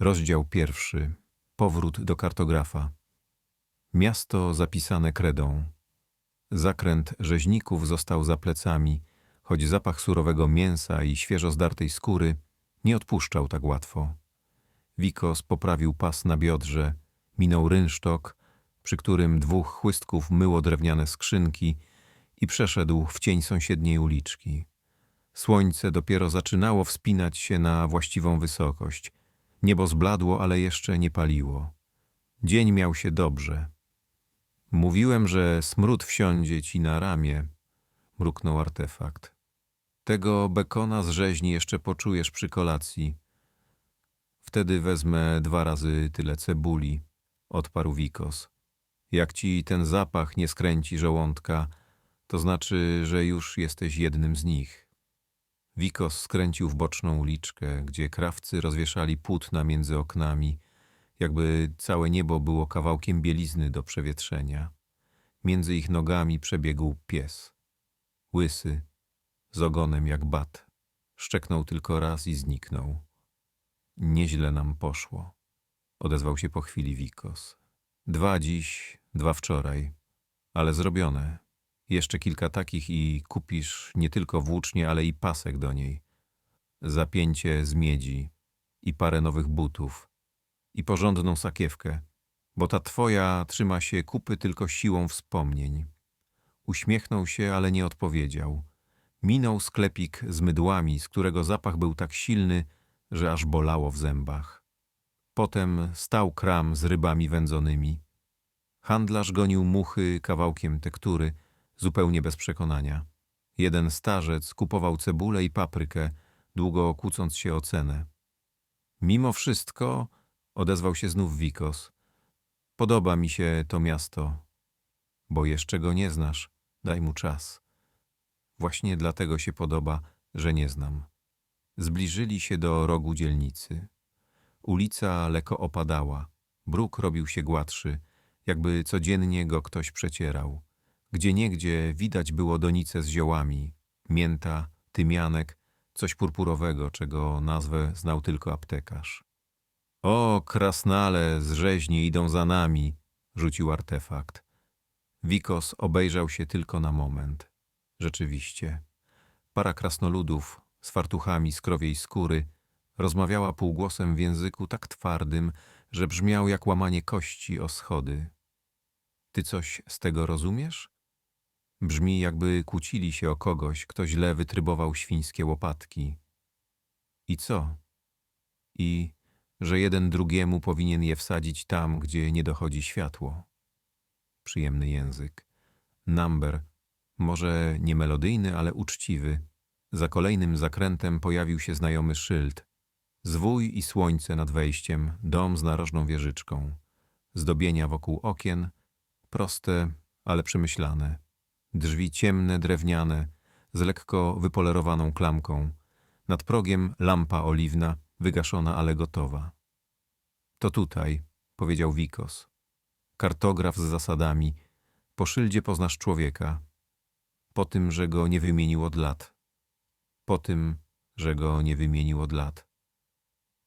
Rozdział pierwszy. Powrót do kartografa. Miasto zapisane kredą. Zakręt rzeźników został za plecami, choć zapach surowego mięsa i świeżo zdartej skóry nie odpuszczał tak łatwo. Wikos poprawił pas na biodrze, minął rynsztok, przy którym dwóch chłystków myło drewniane skrzynki i przeszedł w cień sąsiedniej uliczki. Słońce dopiero zaczynało wspinać się na właściwą wysokość. Niebo zbladło, ale jeszcze nie paliło. Dzień miał się dobrze. Mówiłem, że smród wsiądzie ci na ramię, mruknął artefakt. Tego bekona z rzeźni jeszcze poczujesz przy kolacji. Wtedy wezmę dwa razy tyle cebuli, odparł Wikos. Jak ci ten zapach nie skręci żołądka, to znaczy, że już jesteś jednym z nich. Wikos skręcił w boczną uliczkę, gdzie krawcy rozwieszali płótna między oknami, jakby całe niebo było kawałkiem bielizny do przewietrzenia. Między ich nogami przebiegł pies. Łysy, z ogonem jak bat. Szczeknął tylko raz i zniknął. Nieźle nam poszło, odezwał się po chwili Wikos. Dwa dziś, dwa wczoraj, ale zrobione. Jeszcze kilka takich i kupisz nie tylko włócznie, ale i pasek do niej. Zapięcie z miedzi i parę nowych butów i porządną sakiewkę, bo ta twoja trzyma się kupy tylko siłą wspomnień. Uśmiechnął się, ale nie odpowiedział. Minął sklepik z mydłami, z którego zapach był tak silny, że aż bolało w zębach. Potem stał kram z rybami wędzonymi. Handlarz gonił muchy kawałkiem tektury, zupełnie bez przekonania. Jeden starzec kupował cebulę i paprykę, długo kłócąc się o cenę. Mimo wszystko, odezwał się znów Wikos, podoba mi się to miasto, bo jeszcze go nie znasz, daj mu czas. Właśnie dlatego się podoba, że nie znam. Zbliżyli się do rogu dzielnicy. Ulica lekko opadała, bruk robił się gładszy, jakby codziennie go ktoś przecierał. Gdzie niegdzie widać było donice z ziołami, mięta, tymianek, coś purpurowego, czego nazwę znał tylko aptekarz. O, krasnale z rzeźni idą za nami, rzucił artefakt. Wikos obejrzał się tylko na moment. Rzeczywiście. Para krasnoludów z fartuchami z krowiej skóry rozmawiała półgłosem w języku tak twardym, że brzmiał jak łamanie kości o schody. Ty coś z tego rozumiesz? Brzmi, jakby kłócili się o kogoś, kto źle wytrybował świńskie łopatki. I co? I że jeden drugiemu powinien je wsadzić tam, gdzie nie dochodzi światło. Przyjemny język. Number, może nie melodyjny, ale uczciwy. Za kolejnym zakrętem pojawił się znajomy szyld. Zwój i słońce nad wejściem, dom z narożną wieżyczką. Zdobienia wokół okien, proste, ale przemyślane. Drzwi ciemne, drewniane, z lekko wypolerowaną klamką. Nad progiem lampa oliwna, wygaszona, ale gotowa. To tutaj, powiedział Wikos. Kartograf z zasadami. Po szyldzie poznasz człowieka. Po tym, że go nie wymienił od lat. Po tym, że go nie wymienił od lat.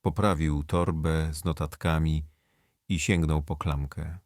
Poprawił torbę z notatkami i sięgnął po klamkę.